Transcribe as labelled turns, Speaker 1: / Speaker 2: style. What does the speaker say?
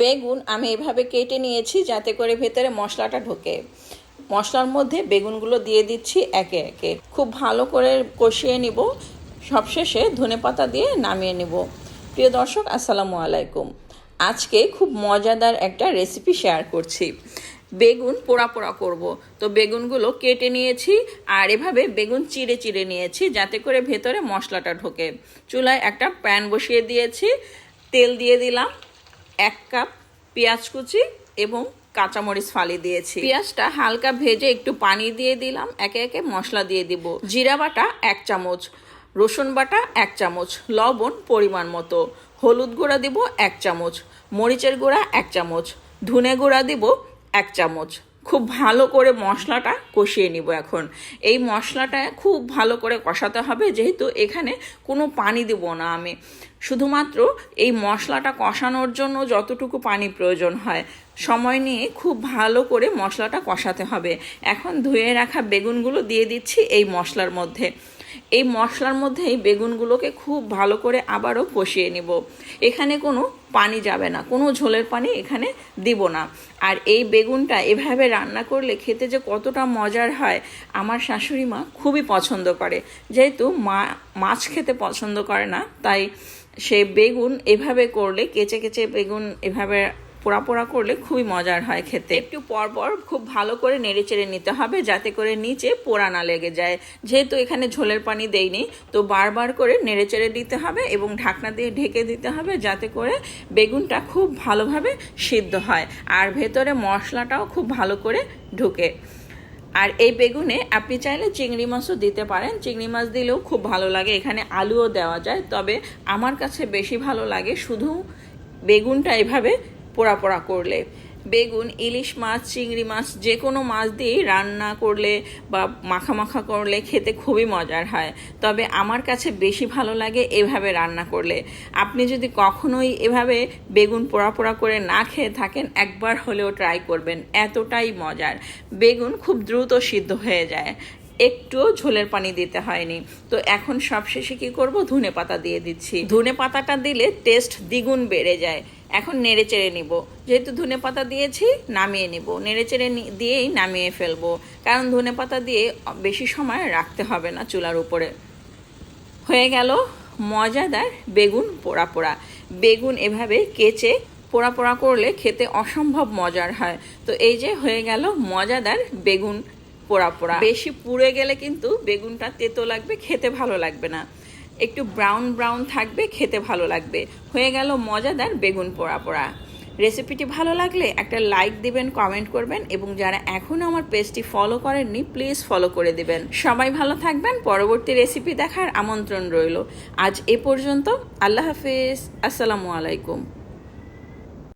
Speaker 1: বেগুন আমি এভাবে কেটে নিয়েছি যাতে করে ভেতরে মশলাটা ঢোকে। মশলার মধ্যে বেগুনগুলো দিয়ে দিচ্ছি একে একে। খুব ভালো করে কষিয়ে নিব। সবশেষে ধনেপাতা দিয়ে নামিয়ে নিব। প্রিয় দর্শক, আসসালামু আলাইকুম। আজকে খুব মজাদার একটা রেসিপি শেয়ার করছি। বেগুন পোড়া পোড়া করব। তো বেগুনগুলো কেটে নিয়েছি আর এভাবে বেগুন চিড়ে চিড়ে নিয়েছি যাতে করে ভেতরে মশলাটা ঢোকে। চুলায় একটা প্যান বসিয়ে দিয়েছি। তেল দিয়ে দিলাম। এক কাপ পেঁয়াজ কুচি এবং কাঁচামরিচ ফালি দিয়েছি। পেঁয়াজটা হালকা ভেজে একটু পানি দিয়ে দিলাম। একে একে মশলা দিয়ে দিব। জিরা বাটা এক চামচ, রসুন বাটা এক চামচ, লবণ পরিমাণ মতো। হলুদ গুঁড়া দিব এক চামচ, মরিচের গুঁড়া এক চামচ, ধনে গুঁড়া দিব এক চামচ। খুব ভালো করে মশলাটা কষিয়ে নিব এখন। এই মশলাটা খুব ভালো করে কষাতে হবে, যেহেতু এখানে কোনো পানি দেব না আমি। শুধুমাত্র এই মশলাটা কষানোর জন্য যতটুকু পানি প্রয়োজন হয়, সময় নিয়ে খুব ভালো করে মশলাটা কষাতে হবে। এখন ধুয়ে রাখা বেগুনগুলো দিয়ে দিচ্ছি এই মশলার মধ্যে। এই মশলার মধ্যেই বেগুনগুলোকে খুব ভালো করে আবারও কষিয়ে নিব। এখানে কোনো পানি যাবে না, কোনো ঝোলের পানি এখানে দিব না। আর এই বেগুনটা এভাবে রান্না করলে খেতে যে কতটা মজার হয়, আমার শাশুড়ি মা খুবই পছন্দ করে। যেহেতু মা, মাছ খেতে পছন্দ করে না, তাই সে বেগুন এভাবে করলে, কেচে কেচে বেগুন এভাবে পোড়া পোড়া করলে খুবই মজার হয় খেতে। একটু পর পর খুব ভালো করে নেড়ে চেড়ে নিতে হবে যাতে করে নিচে পোড়া না লেগে যায়। যেহেতু এখানে ঝোলের পানি দেইনি, তো বারবার করে নেড়ে চেড়ে দিতে হবে এবং ঢাকনা দিয়ে ঢেকে দিতে হবে যাতে করে বেগুনটা খুব ভালোভাবে সিদ্ধ হয় আর ভেতরে মশলাটাও খুব ভালো করে ঢুকে। আর এই বেগুনে আপনি চাইলে চিংড়ি মাছও দিতে পারেন। চিংড়ি মাছ দিলেও খুব ভালো লাগে। এখানে আলুও দেওয়া যায়। তবে আমার কাছে বেশি ভালো লাগে শুধু বেগুনটা এভাবে পোড়া পোড়া করলে। বেগুন, ইলিশ মাছ, চিংড়ি মাছ যে কোনো মাছ দিয়েই রান্না করলে বা মাখা মাখা করলে খেতে খুবই মজার হয়। তবে আমার কাছে বেশি ভালো লাগে এভাবে রান্না করলে। আপনি যদি কখনোই এভাবে বেগুন পোড়া পোড়া করে না খেয়ে থাকেন, একবার হলেও ট্রাই করবেন। এতটাই মজার। বেগুন খুব দ্রুত সিদ্ধ হয়ে যায়। একটুও ঝোলের পানি দিতে হয়নি। তো এখন সবশেষে কি করব? ধনে পাতা দিয়ে দিচ্ছি। ধনে পাতাটা দিলে টেস্ট দ্বিগুণ বেড়ে যায়। এখন নেড়ে চেড়ে নিব। যেহেতু ধনে পাতা দিয়েছি, নামিয়ে নিব। নেড়ে চেড়ে দিয়েই নামিয়ে ফেলব। কারণ ধনে পাতা দিয়ে বেশি সময় রাখতে হবে না চুলার উপরে। হয়ে গেল মজাদার বেগুন পোড়া পোড়া। বেগুন এভাবে কেচে পোড়া পোড়া করলে খেতে অসম্ভব মজার হয়। তো এই যে হয়ে গেল মজাদার বেগুন পোড়া পোড়া। বেশি পুড়ে গেলে কিন্তু বেগুনটা তেতো লাগবে, খেতে ভালো লাগবে না। একটু ব্রাউন ব্রাউন থাকবে, খেতে ভালো লাগবে। হয়ে গেল মজাদার বেগুন পোড়া পোড়া। রেসিপিটি ভালো লাগলে একটা লাইক দিবেন কমেন্ট করবেন এবং যারা এখনও আমার পেজটি ফলো করেননি প্লিজ ফলো করে দিবেন। সবাই ভালো থাকবেন, পরবর্তী রেসিপি দেখার আমন্ত্রণ রইল। আজ এ পর্যন্ত, আল্লাহ হাফিজ, আসসালামু আলাইকুম।